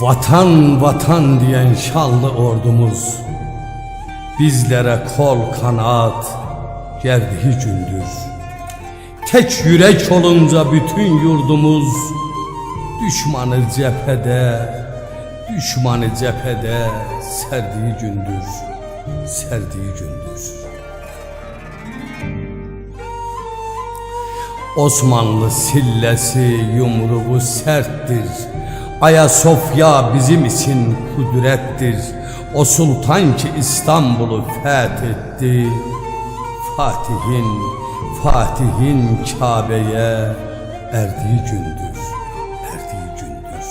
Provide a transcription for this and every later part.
Vatan vatan diyen şanlı ordumuz. Bizlere kol kanat gerdiği gündür. Tek yürek olunca bütün yurdumuz Düşmanı cephede Düşmanı cephede serdiği gündür Serdiği gündür. Osmanlı sillesi yumruğu serttir Ayasofya bizim için kudrettir. O sultan ki İstanbul'u fethetti. Fatih'in, Fatih'in Kabe'ye erdiği gündür Erdiği gündür.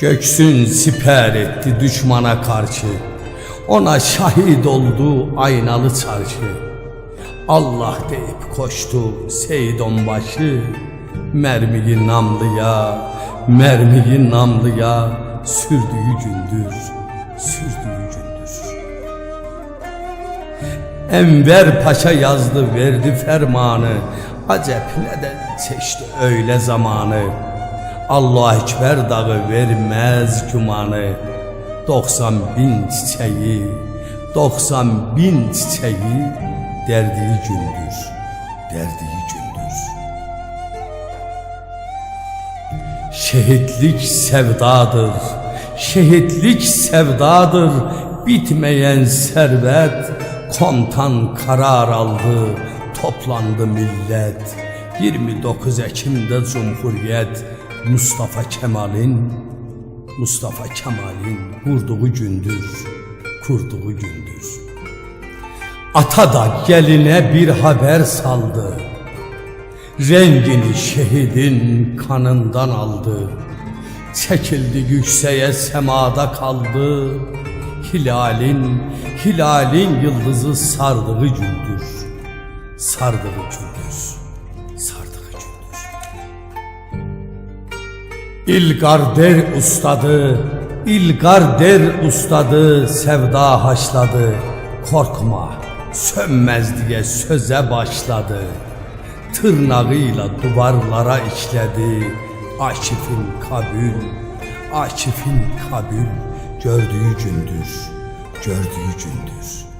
Göksün siper etti düşmana karşı. Ona şahit oldu aynalı çarşı Allah deyip koştu Seyit onbaşı Mermiyi namlıya Mermiyi namlıya Sürdüğü gündür Sürdüğü gündür. Enver Paşa yazdı verdi fermanı. Acep neden seçti öyle zamanı? Allah Ekber dağı vermez gümanı. 90 bin çiçeği 90 bin çiçeği derdiği gündür derdiği gündür Şehitlik sevdadır şehitlik sevdadır. Bitmeyen servet komutan karar aldı toplandı millet. 29 Ekim'de Cumhuriyet Mustafa Kemal'in Mustafa Kemal'in kurduğu gündür, kurduğu gündür. Ata da geline bir haber saldı. Rengini şehidin kanından aldı. Çekildi yükseğe semada kaldı. Hilalin, hilalin yıldızı sardığı gündür. Sardığı gündür. İlgar der ustadı, İlgar der ustadı, sevda haşladı. Korkma, sönmez diye söze başladı. Tırnağıyla duvarlara işledi. Akif'in kabül, Akif'in kabül gördüğü gündür, gördüğü gündür.